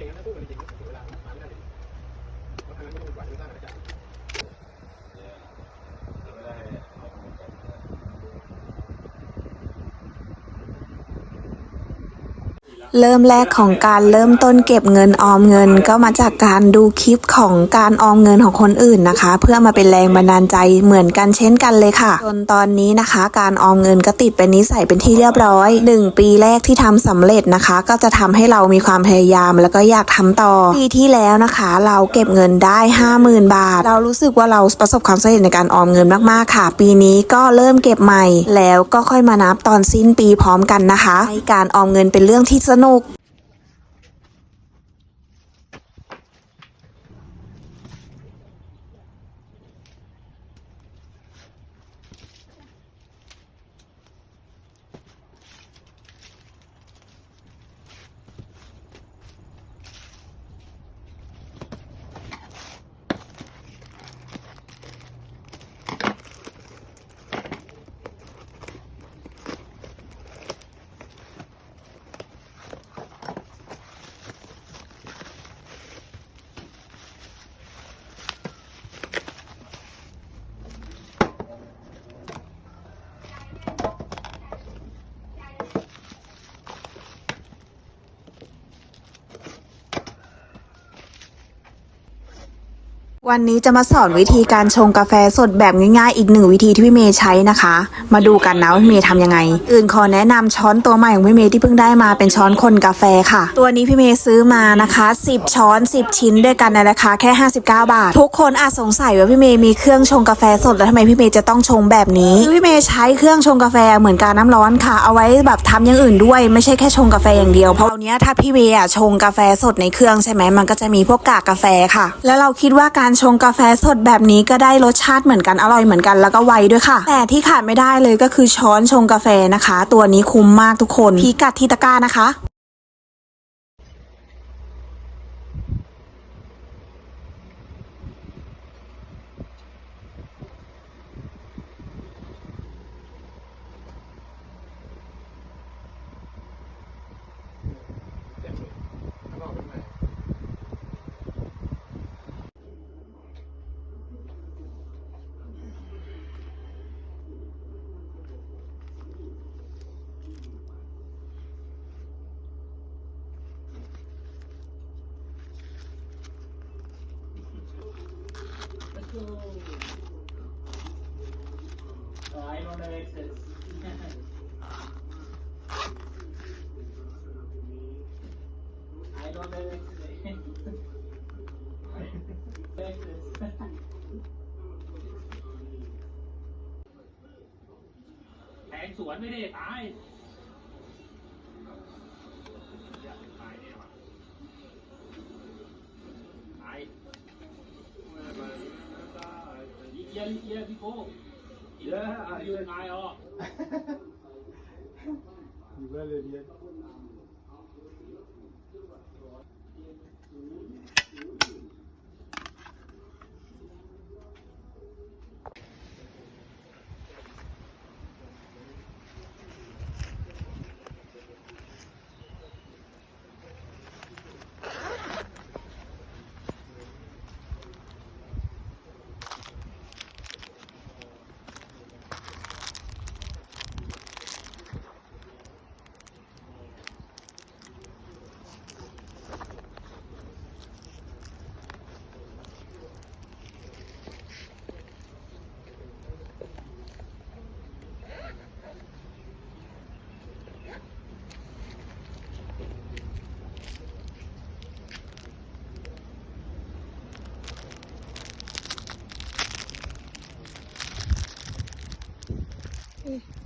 ทิ้งเองนะพูดกันจริงๆถึงเวลามาไม่ได้เลยเพราะฉะนั้นไม่ต้องกว่าจะสร้างอะไรจ้ะร เริ่มแรกของการเริ่มต้นเก็บเงินออมเงิน ก็มาจากการดูคลิปของการออมเงินของคนอื่นนะคะ เพื่อมาเป็นแรงบันดาลใจเหมือนกันเช่นกันเลยค่ะจนตอนนี้นะคะ การออมเงินก็ติดเป็นนิสัยเป็นที่เรียบร้อย 1 ปีแรกที่ทำสำเร็จนะคะ ก็จะทำให้เรามีความพยายาม แล้วก็อยากทำต่อปีที่แล้วนะคะ เราเก็บเงินได้ 50,000 บาท เรารู้สึกว่าเราประสบความสำเร็จในการออมเงินมากๆค่ะ ปีนี้ก็เริ่มเก็บใหม่ แล้วก็ค่อยมานับตอนสิ้นปีพร้อมกันนะคะให้การออมเงินเป็นเรื่องที่สนุก วันนี้จะมาสอนวิธีการชงกาแฟสดแบบง่ายๆ อีกหนึ่งวิธีที่พี่เมย์ใช้นะคะ มาดูกันนะว่าพี่เมย์ทำยังไง อื่นขอแนะนำช้อนตัวใหม่ของพี่เมย์ที่เพิ่งได้มาเป็นช้อนคนกาแฟค่ะ ตัวนี้พี่เมย์ซื้อมานะคะ 10 ช้อน 10 ชิ้นด้วยกันในราคาแค่ 59 บาท ทุกคนอาจสงสัยว่าพี่เมย์มีเครื่องชงกาแฟสดแล้วทำไมพี่เมย์จะต้องชงแบบนี้คือพี่เมย์ใช้เครื่องชงกาแฟเหมือนการน้ำร้อนค่ะ เอาไว้แบบทำอย่างอื่นด้วย ไม่ใช่แค่ชงกาแฟอย่างเดียวเพราะเนี้ยถ้าพี่เมย์อะชงกาแฟสดในเครื่องใช่ไหมมันก็จะมีพวกกากกาแฟค่ะ แล้วเราคิดว่าการชงกาแฟสดแบบนี้ก็ได้รสชาติเหมือนกันอร่อยเหมือนกันแล้วก็ไวด้วยค่ะ แต่ที่ขาดไม่ได้เลยก็คือช้อนชงกาแฟนะคะ ตัวนี้คุ้มมากทุกคนพิกัดที่ตะกร้านะคะ เจ็บเลยข้างนอกเป็นไง Oh, I don't have access. I don't have access. access. แทงสวนไม่ได้ตายตายเนี่ยว่ะตายลิเกียลิเกียพี่โก้ Yeah, I even I, oh. Okay.